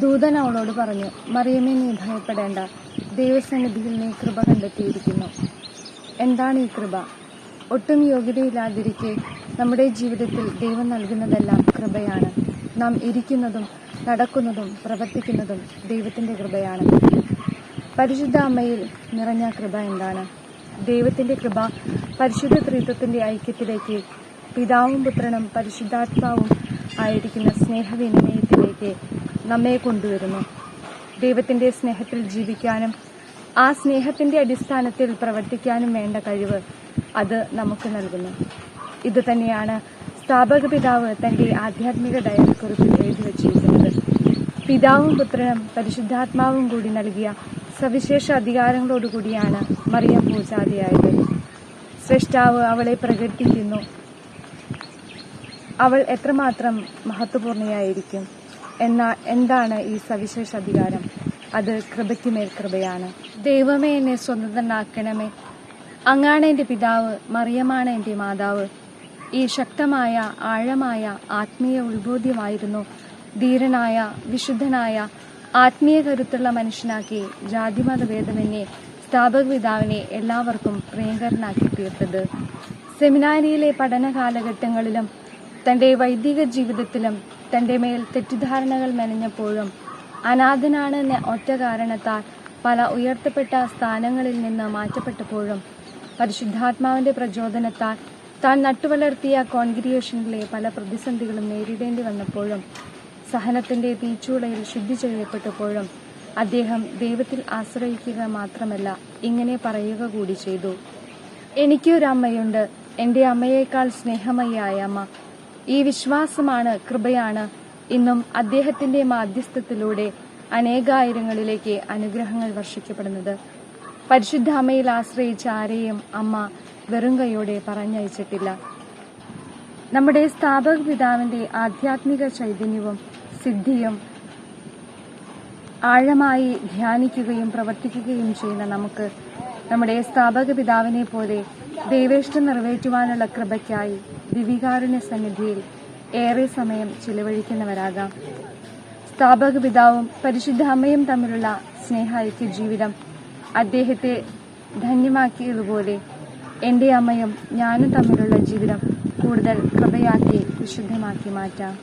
ദൂതൻ അവളോട് പറഞ്ഞു മറിയമേ നീ ഭയപ്പെടേണ്ട. ദൈവസന്നിധിയിൽ നീ കൃപ കണ്ടെത്തിയിരിക്കുന്നു. എന്താണ് ഈ കൃപ? ഒട്ടും യോഗ്യതയില്ലാതിരിക്കെ നമ്മുടെ ജീവിതത്തിൽ ദൈവം നൽകുന്നതെല്ലാം കൃപയാണ്. നാം ഇരിക്കുന്നതും നടക്കുന്നതും പ്രവർത്തിക്കുന്നതും ദൈവത്തിന്റെ കൃപയാണ്. പരിശുദ്ധ അമ്മയിൽ നിറഞ്ഞ കൃപ എന്താണ്? ദൈവത്തിന്റെ കൃപ പരിശുദ്ധ ത്രിത്വത്തിന്റെ ഐക്യത്തിലേക്ക് പിതാവും പുത്രനും പരിശുദ്ധാത്മാവും ആയിരിക്കുന്ന സ്നേഹവിനിമയത്തിലേക്ക് നമ്മെ കൊണ്ടുവരുന്നു. ദൈവത്തിന്റെ സ്നേഹത്തിൽ ജീവിക്കാനും ആ സ്നേഹത്തിന്റെ അടിസ്ഥാനത്തിൽ പ്രവർത്തിക്കാനും വേണ്ട കഴിവ് അത് നമുക്ക് നൽകുന്നു. ഇത് തന്നെയാണ് സ്ഥാപക പിതാവ് തന്റെ ആധ്യാത്മിക ഡയറിക്കുറിപ്പിൽ എഴുതി വച്ചിരിക്കുന്നത്. പിതാവും പുത്രനും പരിശുദ്ധാത്മാവും കൂടി നൽകിയ സവിശേഷ അധികാരങ്ങളോടുകൂടിയാണ് മറിയം പൂജാരിയായത് സൃഷ്ടാവ് അവളെ പ്രകടിപ്പിക്കുന്നു. അവൾ എത്രമാത്രം മഹത്വപൂർണയായിരിക്കും. എന്നാ എന്താണ് ഈ സവിശേഷ അധികാരം? അത് കൃപയ്ക്കുമേൽ കൃപയാണ്. ദൈവമേ എന്നെ സ്വതന്ത്രനാക്കണമേ. അങ്ങാണ് എന്റെ പിതാവ് മറിയമാണ് എന്റെ മാതാവ്. ഈ ശക്തമായ ആഴമായ ആത്മീയ ഉത്ബോധ്യമായിരുന്നു ധീരനായ വിശുദ്ധനായ ആത്മീയ കരുത്തുള്ള മനുഷ്യനാക്കി ജാതിമത ഭേദമെന്നെ സ്ഥാപക പിതാവിനെ എല്ലാവർക്കും പ്രിയങ്കരനാക്കി തീർത്തത്. സെമിനാരിയിലെ പഠന കാലഘട്ടങ്ങളിലും തന്റെ വൈദിക ജീവിതത്തിലും തന്റെ മേൽ തെറ്റിദ്ധാരണകൾ മെനഞ്ഞപ്പോഴും അനാഥനാണെന്ന ഒറ്റ കാരണത്താൽ പല ഉയർത്തപ്പെട്ട സ്ഥാനങ്ങളിൽ നിന്ന് മാറ്റപ്പെട്ടപ്പോഴും പരിശുദ്ധാത്മാവിന്റെ പ്രചോദനത്താൽ താൻ നട്ടുവളർത്തിയ കോൺഗ്രിയേഷനിലെ പല പ്രതിസന്ധികളും നേരിടേണ്ടി വന്നപ്പോഴും സഹനത്തിന്റെ തീച്ചൂളയിൽ ശുദ്ധി ചെയ്യപ്പെട്ടപ്പോഴും അദ്ദേഹം ദൈവത്തിൽ ആശ്രയിക്കുക മാത്രമല്ല ഇങ്ങനെ പറയുക കൂടി ചെയ്തു. എനിക്കൊരമ്മയുണ്ട് എന്റെ അമ്മയേക്കാൾ സ്നേഹമയ്യായ അമ്മ ഈ വിശ്വാസമാണ് കൃപയാണ്. ഇന്നും അദ്ദേഹത്തിന്റെ മാധ്യസ്ഥത്തിലൂടെ അനേകായിരങ്ങളിലേക്ക് അനുഗ്രഹങ്ങൾ വർഷിക്കപ്പെടുന്നത്. പരിശുദ്ധ അമ്മയിൽ ആശ്രയിച്ച ആരെയും അമ്മ വെറും കൈയോടെ പറഞ്ഞയച്ചിട്ടില്ല. നമ്മുടെ സ്ഥാപക പിതാവിന്റെ ആധ്യാത്മിക ചൈതന്യവും സിദ്ധിയും ആഴമായി ധ്യാനിക്കുകയും പ്രവർത്തിക്കുകയും ചെയ്യുന്ന നമുക്ക് നമ്മുടെ സ്ഥാപക പിതാവിനെ പോലെ ദൈവേഷ്ടം നിറവേറ്റുവാനുള്ള കൃപയ്ക്കായി ദിവികാരുണ്യ സന്നിധിയിൽ ഏറെ സമയം ചിലവഴിക്കുന്നവരാകാം. സ്ഥാപക പിതാവും പരിശുദ്ധ അമ്മയും തമ്മിലുള്ള സ്നേഹൈക്യ ജീവിതം അദ്ദേഹത്തെ ധന്യമാക്കിയതുപോലെ എന്റെ അമ്മയും ഞാനും തമ്മിലുള്ള ജീവിതം കൂടുതൽ കൃപയാക്കി വിശുദ്ധമാക്കി മാറ്റാം.